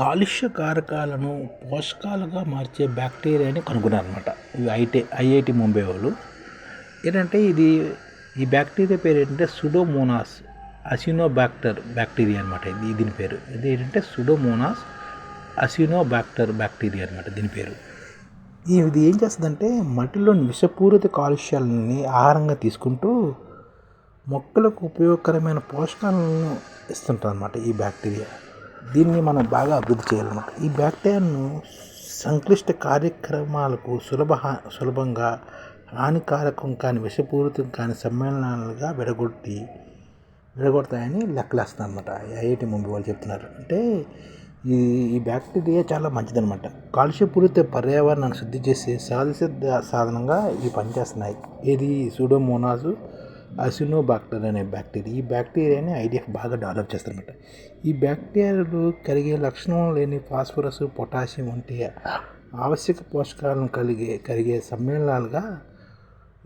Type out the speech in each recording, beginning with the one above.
కాలుష్య కారకాలను పోషకాలుగా మార్చే బ్యాక్టీరియాని కనుగొన్నారనమాట ఇవి ఐటీ ఐఐటి ముంబై వాళ్ళు. ఏంటంటే ఇది ఈ బ్యాక్టీరియా పేరు ఏంటంటే సుడోమోనాస్ అసినోబ్యాక్టర్ బ్యాక్టీరియా అనమాట ఇది దీని పేరు. ఇది ఏంటంటే సుడోమోనాస్ అసినోబ్యాక్టర్ బ్యాక్టీరియా అనమాట దీని పేరు. ఇది ఏం చేస్తుందంటే మట్టిలోని విషపూరిత కాలుష్యాలని ఆహారంగా తీసుకుంటూ మొక్కలకు ఉపయోగకరమైన పోషకాలను ఇస్తుంటుంది అనమాట ఈ బ్యాక్టీరియా. దీన్ని మనం బాగా అభివృద్ధి చేయాలన్నమాట. ఈ బ్యాక్టీరియాను సంక్లిష్ట కార్యక్రమాలకు సులభ సులభంగా హానికారకం కాని విషపూరితం కాని సమ్మేళనాలుగా విడగొట్టి విడగొడతాయని లెక్కలేస్తుంది అనమాట ఐఐటి ముంబై వాళ్ళు చెప్తున్నారు. అంటే ఈ ఈ బ్యాక్టీరియా చాలా మంచిదనమాట కాలుష్యపూరిత పర్యావరణాన్ని శుద్ధి చేసే సాధసిద్ధ సాధనంగా ఇవి పనిచేస్తున్నాయి. ఇది సూడోమోనాసు అసినోబాక్టర్ అనే బ్యాక్టీరియా. ఈ బ్యాక్టీరియాని ఐడిఎఫ్ బాగా డెవలప్ చేస్తారన్నమాట ఈ బ్యాక్టీరియాలు కలిగే లక్షణం లేని ఫాస్ఫరస్ పొటాషియం వంటి ఆవశ్యక పోషకాలను కలిగే కలిగే సమ్మేళనాలుగా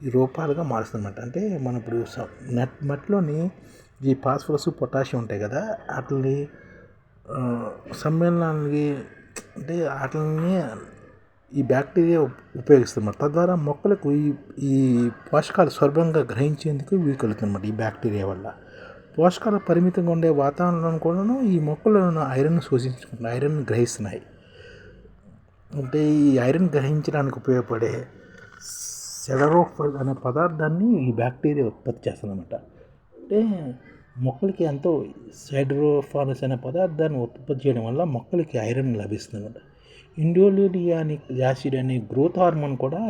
ఈ రూపాలుగా మారుస్తుందన్నమాట. అంటే మన ఇప్పుడు నట్ మట్టిలోని ఈ ఫాస్ఫరస్ పొటాషియం ఉంటాయి కదా వాటిని సమ్మేళనానికి అంటే వాటిని ఈ బ్యాక్టీరియా ఉపయోగిస్తున్నమాట. తద్వారా మొక్కలకు ఈ ఈ పోషకాలు సులభంగా గ్రహించేందుకు వీలు కలుగుతున్నమాట ఈ బ్యాక్టీరియా వల్ల. పోషకాలు పరిమితంగా ఉండే వాతావరణంలో కూడాను ఈ మొక్కలు ఐరన్ శోషించుకుంటున్నాయి ఐరన్ గ్రహిస్తున్నాయి. అంటే ఈ ఐరన్ గ్రహించడానికి ఉపయోగపడే సెడరోఫల్ అనే పదార్థాన్ని ఈ బ్యాక్టీరియా ఉత్పత్తి చేస్తుందన్నమాట. అంటే మొక్కలకి ఎంతో సైడ్రోఫానస్ అనే పదార్థాన్ని ఉత్పత్తి చేయడం వల్ల మొక్కలకి ఐరన్ లభిస్తుందన్నమాట. ఇండోలియానిక్ యాసిడ్ అనే గ్రోత్ హార్మోన్ కూడా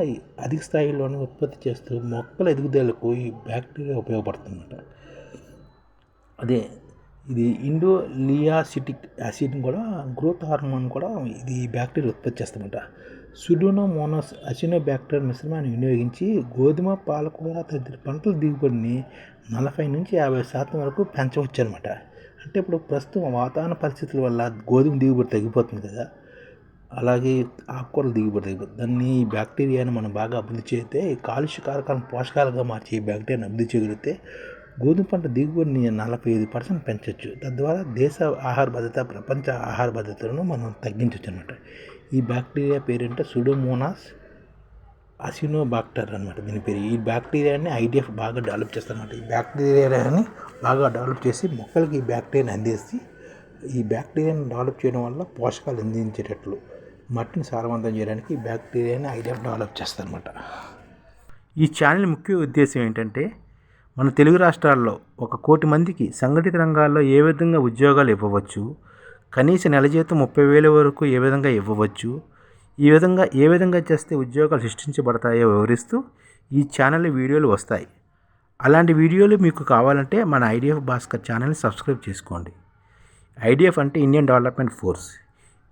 అధిక స్థాయిలోనే ఉత్పత్తి చేస్తూ మొక్కల ఎదుగుదలకు ఈ బ్యాక్టీరియా ఉపయోగపడుతుందట. అదే ఇది ఇండోలియాసిటిక్ యాసిడ్ కూడా గ్రోత్ హార్మోన్ కూడా ఇది బ్యాక్టీరియా ఉత్పత్తి చేస్తుందన్నమాట సుడోనోమోనస్ అసినోబ్యాక్టర్ మిశ్రమాన్ని వినియోగించి గోధుమ పాలకూర తదితర పంటల దిగుబడిని నలభై నుంచి యాభై శాతం వరకు పెంచవచ్చు అనమాట అంటే ఇప్పుడు ప్రస్తుతం వాతావరణ పరిస్థితుల వల్ల గోధుమ దిగుబడి తగ్గిపోతుంది కదా. అలాగే ఆకుకూరల దిగుబడి దాన్ని ఈ బ్యాక్టీరియాని మనం బాగా అభివృద్ధి చేస్తే కాలుష్య కారకాలను పోషకాలుగా మార్చి ఈ బ్యాక్టీరియాని అభివృద్ధి చేయగలిగితే గోధుమ పంట దిగుబడిని నలభై ఐదు పర్సెంట్ పెంచవచ్చు తద్వారా దేశ ఆహార భద్రత ప్రపంచ ఆహార భద్రతలను మనం తగ్గించవచ్చు అనమాట ఈ బ్యాక్టీరియా పేరేంటే సుడోమోనాస్ అసినోబాక్టర్ అనమాట దీని పేరు. ఈ బ్యాక్టీరియాని ఐడిఎఫ్ బాగా డెవలప్ చేస్తారన్నమాట ఈ బ్యాక్టీరియాని బాగా డెవలప్ చేసి మొక్కలకి ఈ బ్యాక్టీరియాని అందిస్తే ఈ బ్యాక్టీరియాని డెవలప్ చేయడం వల్ల పోషకాలు అందించేటట్లు మట్టిని సారవంతం చేయడానికి బ్యాక్టీరియాని ఐడియా డెవలప్ చేస్తారన్నమాట. ఈ ఛానల్ ముఖ్య ఉద్దేశం ఏంటంటే మన తెలుగు రాష్ట్రాల్లో ఒక కోటి మందికి సంఘటిత రంగాల్లో ఏ విధంగా ఉద్యోగాలు ఇవ్వవచ్చు కనీస నెల జీతం ముప్పై వేల వరకు ఏ విధంగా ఇవ్వవచ్చు ఈ విధంగా ఏ విధంగా చేస్తే ఉద్యోగాలు సృష్టించబడతాయో వివరిస్తూ ఈ ఛానల్ వీడియోలు వస్తాయి. అలాంటి వీడియోలు మీకు కావాలంటే మన ఐడిఎఫ్ భాస్కర్ ఛానల్ని సబ్స్క్రైబ్ చేసుకోండి. ఐడిఎఫ్ అంటే ఇండియన్ డెవలప్మెంట్ ఫోర్స్